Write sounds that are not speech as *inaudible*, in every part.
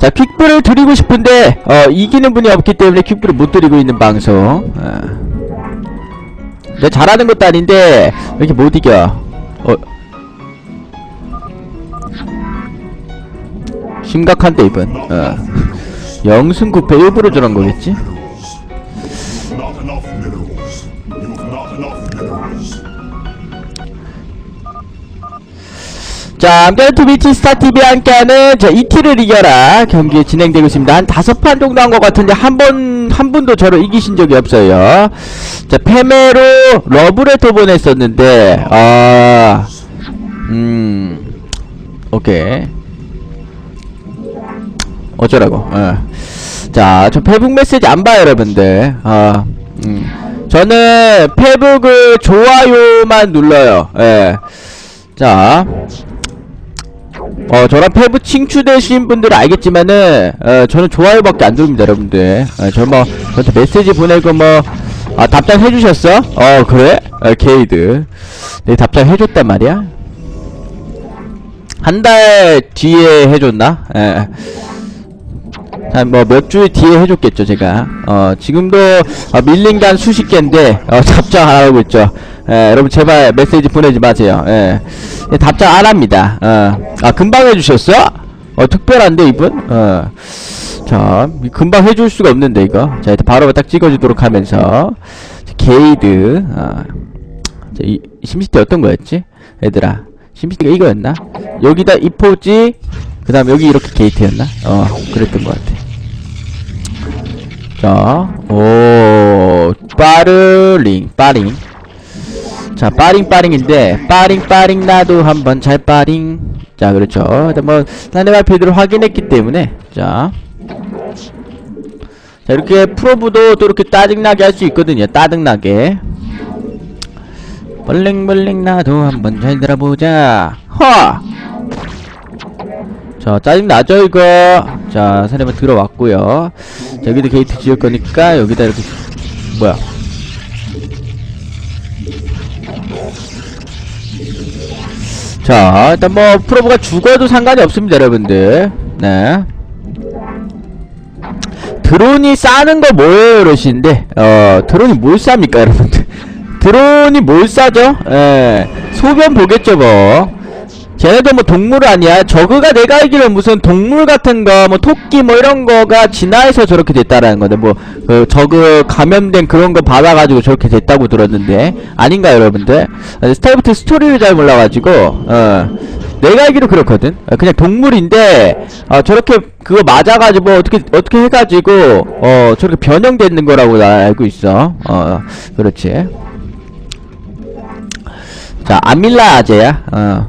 자 퀵브를 드리고 싶은데 어 이기는 분이 없기 때문에 퀵브를 못 드리고 있는 방송. 어. 내가 잘하는 것도 아닌데 왜 이렇게 못 이겨? 어. 심각한데 이분 어. 영승 구패 일부러 저런 거겠지? 자, 암살투비 치 스타TV 함께하는 저 이티를 이겨라 경기 진행되고 있습니다. 한 다섯 판 정도 한 것 같은데 한 번, 한 분도 저를 이기신 적이 없어요. 자, 패매로 러브레터 보냈었는데, 아, 음, 오케이. 어쩌라고, 어. 자, 저 페북 메시지 안 봐요, 여러분들. 아, 음. 저는 페북을 좋아요만 눌러요, 예. 자, 어, 저랑 페북 친추되신 분들은 알겠지만은, 어, 저는 좋아요밖에 안 누릅니다, 여러분들. 어, 저 뭐, 저한테 메시지 보내고 뭐, 아, 답장 해주셨어? 어, 그래? 어, 게이드. 내 답장 해줬단 말이야? 한 달 뒤에 해줬나? 예. 한뭐몇주 뒤에 해줬겠죠 제가. 어 지금도 어, 밀린 게한 수십 개인데 어, *laughs* 답장 안 하고 있죠. 예, 여러분 제발 메시지 보내지 마세요. 예. 예, 답장 안 합니다. 어 아 금방 해주셨어? 어 특별한데 이분? 어 자 금방 해줄 수가 없는데 이거. 자 일단 바로 딱 찍어주도록 하면서. 자, 게이드. 어. 자, 이 심시티 어떤 거였지? 얘들아. 심시티가 이거였나? 여기다 이 포지 그 다음 여기 이렇게 게이트였나? 어, 그랬던 것 같아. 자, 오, 빠르링, 빠링. 자, 빠링, 빠링인데, 빠링, 빠링, 나도 한번 잘 빠링. 자, 그렇죠. 뭐, 상대방 필드를 확인했기 때문에, 자. 자, 이렇게 프로브도 또 이렇게 짜증나게 할 수 있거든요. 따등나게. 벌랭벌랭 나도 한번 잘 들어보자. 허! 자 짜증나죠 이거? 자 사람은 들어왔고요. 자 여기도 게이트 지을 거니까 여기다 이렇게 뭐야? 자 일단 뭐 프로브가 죽어도 상관이 없습니다 여러분들. 네. 드론이 싸는 거 뭐예요 그러시는데? 어 드론이 뭘 쌉니까 여러분들? *laughs* 드론이 뭘 싸죠? 예. 소변 보겠죠 뭐 쟤네도 뭐 동물 아니야? 저그가 내가 알기로 무슨 동물 같은 거 뭐 토끼 뭐 이런 거가 진화해서 저렇게 됐다라는 건데 뭐 그 저그 감염된 그런 거 받아가지고 저렇게 됐다고 들었는데 아닌가 여러분들? 아, 스타일부터 스토리를 잘 몰라가지고 어 내가 알기로 그렇거든. 어, 그냥 동물인데 어 저렇게 그거 맞아가지고 뭐 어떻게 어떻게 해가지고 어 저렇게 변형되는 거라고 나 알고 있어. 어 그렇지. 자 아밀라 아재야. 어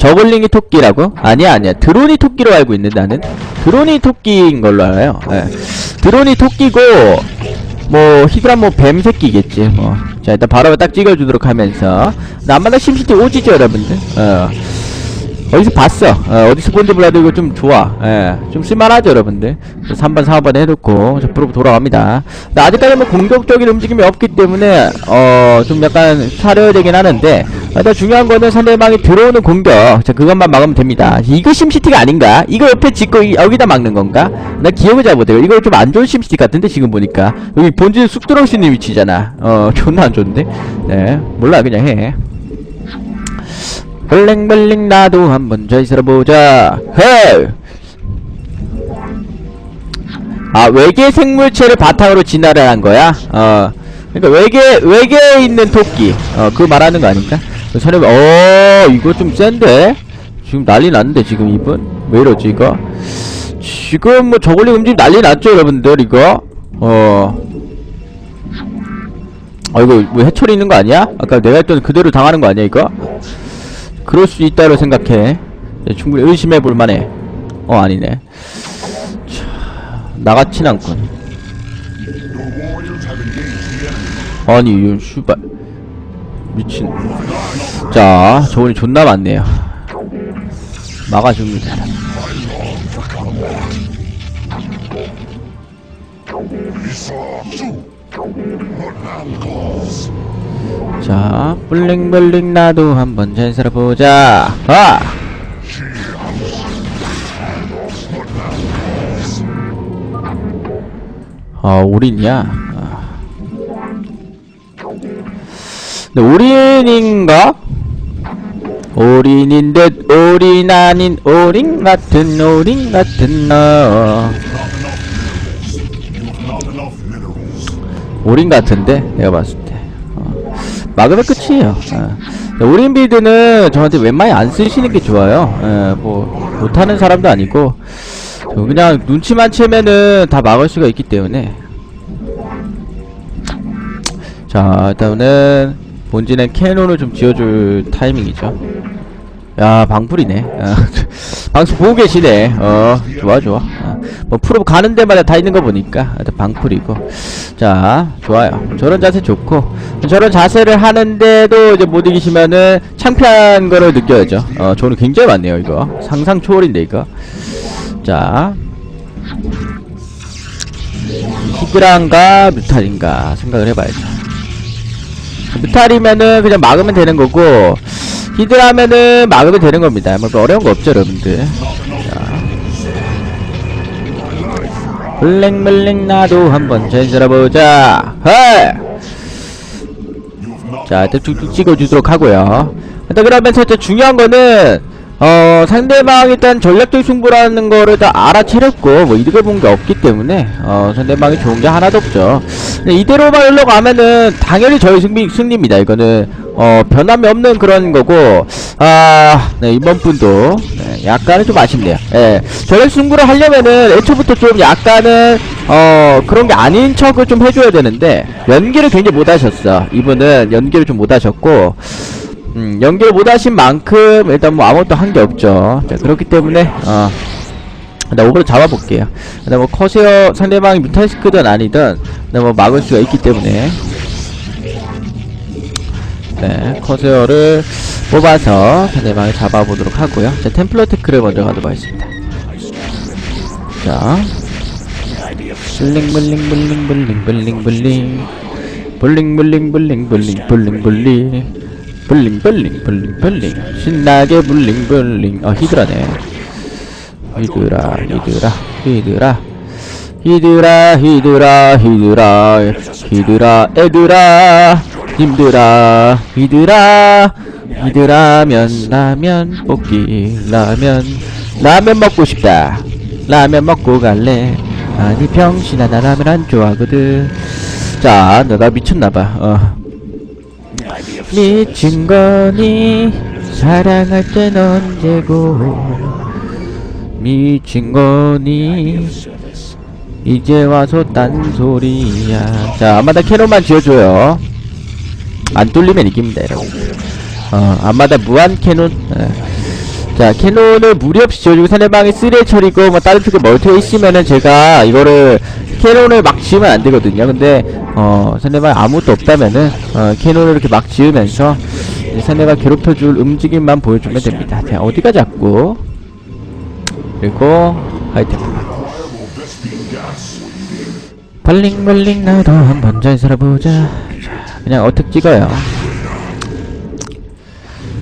저글링이 토끼라고? 아니야 아니야. 드론이 토끼로 알고 있는데 나는 드론이 토끼인 걸로 알아요. 예. 드론이 토끼고 뭐 히드라 뭐 뱀새끼겠지 뭐 자 일단 바로 딱 찍어주도록 하면서. 남마다 심시티 오지죠 여러분들? 어. 어디서 봤어? 어, 어 디서 본지 몰라도 이거 좀 좋아. 예, 좀 쓸만하죠 여러분들? 3번 4번 해놓고 저 프로 돌아갑니다. 아직까지 뭐 공격적인 움직임이 없기 때문에 어 좀 약간 사려야 되긴 하는데 일단 중요한 거는 상대방이 들어오는 공격. 자 그것만 막으면 됩니다. 이거 심시티가 아닌가? 이거 옆에 짓고 이- 여기다 막는 건가? 나 기억을 잘 못해요. 이거 좀 안 좋은 심시티 같은데 지금 보니까. 여기 본질 쑥 들어올 수 있는 위치잖아. 어 *laughs* 존나 안 좋은데? 네 몰라. 그냥 해. 벌랭벌랭 나도 한번 잘 살아보자. 헤! 아 외계 생물체를 바탕으로 진화를 한 거야? 어. 그러니까 외계 외계에 있는 토끼. 어 그거 말하는 거 아닌가? 사람 어 이거 좀 센데? 지금 난리 났는데 지금 이분? 왜 이러지 이거? 지금 뭐 저글링 움직임 난리 났죠 여러분들 이거? 어. 아 이거 뭐 해초리 있는 거 아니야? 아까 내가 했던 그대로 당하는 거 아니야 이거? 그럴 수 있다고 생각해. 네, 충분히 의심해 볼 만해. 어 아니네. 차, 나같진 않군. 아니 이 슈발 미친. 자 저분이 존나 많네요. 막아줍니다. 자 블링블링 나도 한번 잘 살아보자. 아! 어, 아 올인이야 근데 올인인가? 올인인 듯 올인 아닌 올인 같은 올인 같은 너. 올인 같은데 내가 봤을 때 어. 막으면 끝이에요 어. 근데 올인 빌드는 저한테 웬만히 안 쓰시는 게 좋아요 예, 뭐 못하는 사람도 아니고 저 그냥 눈치만 채면은 다 막을 수가 있기 때문에 자 일단은 본진의 캐논을 좀 지어줄 타이밍이죠. 야 방풀이네. 어, *laughs* 방송 보고 계시네. 어 좋아 좋아. 어, 뭐 프로 가는 데마다 다 있는 거 보니까 방풀이고. 자 좋아요. 저런 자세 좋고. 저런 자세를 하는데도 이제 못 이기시면은 창피한 거를 느껴야죠. 어 저는 굉장히 많네요 이거. 상상 초월인데 이거. 자. 히드란가 뮤탈인가 생각을 해봐야죠 뮤탈이면은 그냥 막으면 되는 거고 히드라면은 막으면 되는 겁니다 뭐 어려운 거 없죠 여러분들 자. 블랙블랙 나도 한번 잘 살아보자 헤! 자 쭉쭉 찍어주도록 하고요 일단 그러면서 이제 중요한 거는 어 상대방 일단 전략적 승부라는 거를 다 알아차렸고 뭐 이득을 본 게 없기 때문에 어 상대방이 좋은 게 하나도 없죠. 이대로만 흘러가면은 당연히 저희 승리, 승리입니다. 이거는 어 변함이 없는 그런 거고 아 네 이번 분도 네, 약간은 좀 아쉽네요. 예. 전략 승부를 하려면은 애초부터 좀 약간은 어 그런 게 아닌 척을 좀 해줘야 되는데 연기를 굉장히 못 하셨어. 이분은 연기를 좀 못 하셨고 음, 연결 못하신 만큼 일단 뭐 아무것도 한 게 없죠. 자, 그렇기 때문에 어, 일단 오버로 잡아볼게요. 일단 뭐 커세어 상대방이 뮤탈스크든 아니든 일단 뭐 막을 수가 있기 때문에 네 커세어를 뽑아서 상대방을 잡아보도록 하고요. 자 템플러 테크를 먼저 가도록 하겠습니다. 자 블링 블링 블링 블링 블링 블링 블링 블링 블링 블링 블링 블링 블링 블링 블링 블링. 신나게 블링 블링. 어 히드라네. 히드라 히드라 히드라. 히드라 히드라 히드라. 히드라 애들아 힘들아 히드라. 히드라면 라면 뽑기. 라면 라면 먹고 싶다. 라면 먹고 갈래. 아니 병신아 나 라면 안 좋아하거든. 자 내가 미쳤나봐. 어 미친 거니 사랑할 땐 언제고 미친 거니 이제 와서 딴소리야. 자 아마다 캐논만 지어줘요. 안 뚫리면 이깁니다 여러분. 어 아마다 무한 캐논. 예. 자 캐논을 무리 없이 지어주고 상대방이 쓰레 처리고 뭐 다른 쪽에 멀티가 있으면은 제가 이거를 캐논을 막 지으면 안 되거든요. 근데 어 상대방이 아무것도 없다면은 어 캐논을 이렇게 막 지으면서 상대방 괴롭혀줄 움직임만 보여주면 됩니다. 자 어디가 잡고? 그리고 하이템. 발링발링 나도 한번 잘 살아보자. 자 그냥 어택 찍어요.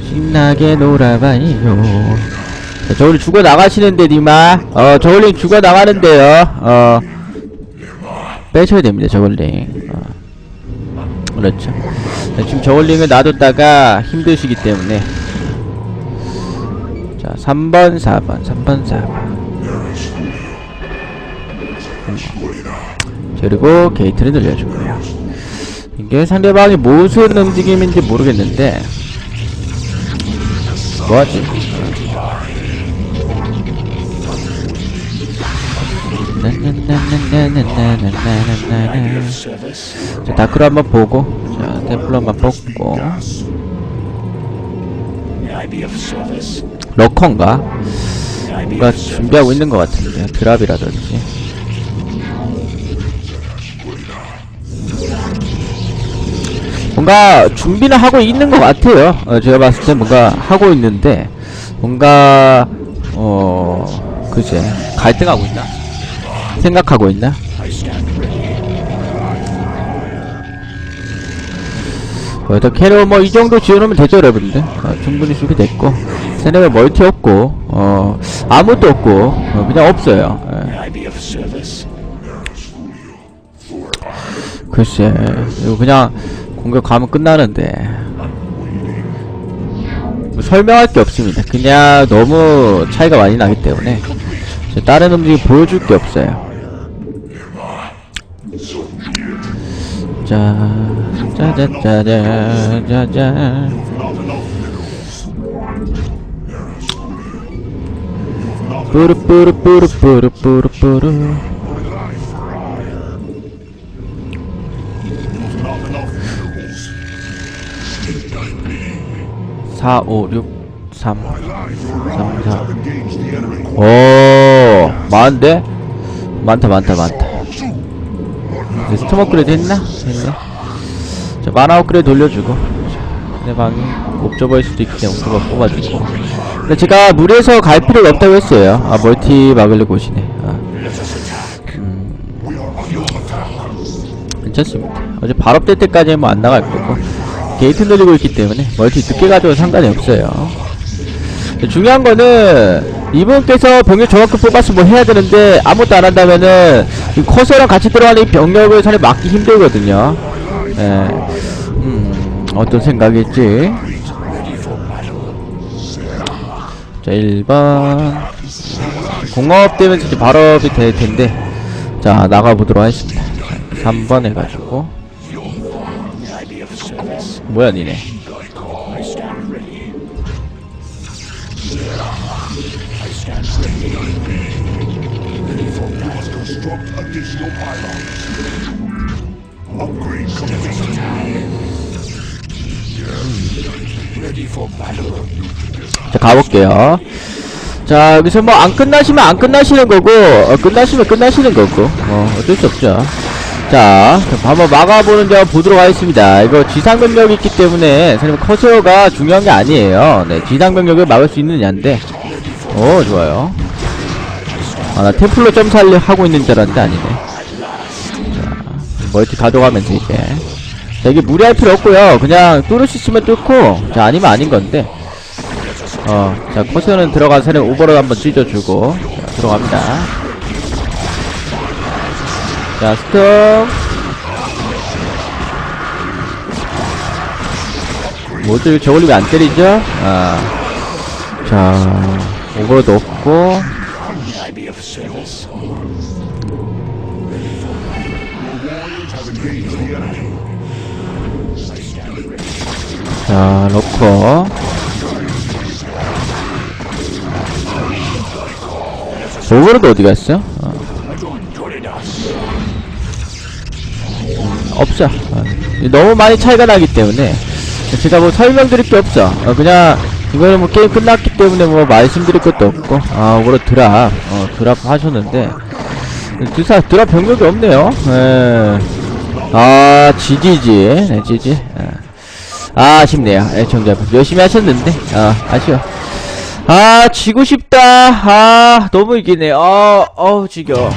신나게 놀아봐요. 자, 저울이 죽어 나가시는데 니마. 어 저울링 죽어 나가는데요. 어 빼셔야 됩니다 저울링. 어. 그렇죠. 자, 지금 저울링을 놔뒀다가 힘드시기 때문에. 자 3번 4번 3번 4번. 그리고 게이트를 늘려주고요. 이게 상대방이 무슨 움직임인지 모르겠는데 뭐하지? 자, 다크로 한번 보고, 자, 템플러 한번 뽑고, 러커인가? 뭔가 준비하고 있는 것 같은데, 드랍이라든지. 뭔가 준비는 하고 있는 것 같아요. 어, 제가 봤을 때 뭔가 하고 있는데 뭔가 어 그제 갈등하고 있나? 생각하고 있나? 어, 캐리어 뭐 이 정도 지어놓으면 되죠 여러분들. 어, 충분히 준비됐고. 세네가 멀티 없고 어 아무것도 없고 어, 그냥 없어요. 예. 글쎄 이거 그냥 공격 가면 끝나는데. 뭐 설명할 게 없습니다. 그냥 너무 차이가 많이 나기 때문에. 저 다른 움직임 보여줄 게 없어요 자 짜자짜자자자 뿌르뿌르뿌르뿌르뿌르뿌르 Not enough minerals. 4, 5, 6, 3, 3, 4. Engage the enemy. 오, 많은데? 많다, 많다, 많다. 이제 스톰 업그레이드 했나? 했네. 자, 마나 업그레이드 돌려주고. 내 방이 옵저버일 수도 있기 때문에 그거 뽑아주고. 근데 제가 무리해서 갈 필요가 없다고 했어요. 아, 멀티 막으려고 오시네. 아. 음. 괜찮습니다. 어제 발업 될 때까지 뭐 안 나갈 거고. 게이트 늘리고 있기 때문에 멀티 늦게 가도 상관이 없어요. 중요한 거는 이분께서 병력 정확히 뽑아서 뭐 해야 되는데 아무것도 안 한다면은 이 커서랑 같이 들어가는 이 병력을 사실 막기 힘들거든요. 예. 음, 어떤 생각일지. 자, 1번. 공업 되면 이제 발업이 될 텐데. 자, 나가보도록 하겠습니다. 3번 해가지고. 뭐야, 니네. 자 가볼게요. 자 여기서 뭐 안 끝나시면 안 끝나시는 거고 어, 끝나시면 끝나시는 거고 어 어쩔 수 없죠. 자 한번 막아보는 점 보도록 하겠습니다. 이거 지상병력이 있기 때문에 사실 커세어가 중요한 게 아니에요. 네 지상병력을 막을 수 있느냐인데. 오 좋아요. 아나 템플러 점사하려 하고 있는 줄 알았는데 아니네. 자 멀티 가져가면서 이제 자 이게 무리할 필요 없고요 그냥 뚫을 수 있으면 뚫고 자 아니면 아닌 건데 어, 자, 코스는 들어가서는 오버로 한번 찢어주고, 자, 들어갑니다. 자, 스톱. 뭐죠? 저걸리 왜안 때리죠? 아. 자, 오버로도 없고, 자, 넣고. 오버로도 어디 갔어? 어. 음, 없어. 어. 너무 많이 차이가 나기 때문에 제가 뭐 설명드릴 게 없어. 어, 그냥 이거는 뭐 게임 끝났기 때문에 뭐 말씀드릴 것도 없고 아 오버로 드랍 어 드랍 하셨는데 두사 드랍 병력이 없네요. 예. 아 지지지 네 지지. 예. 아, 아쉽네요. 애청자분 열심히 하셨는데 아 아쉬워. 아 지고 싶다. 아 너무 이기네. 어 어우 지겨.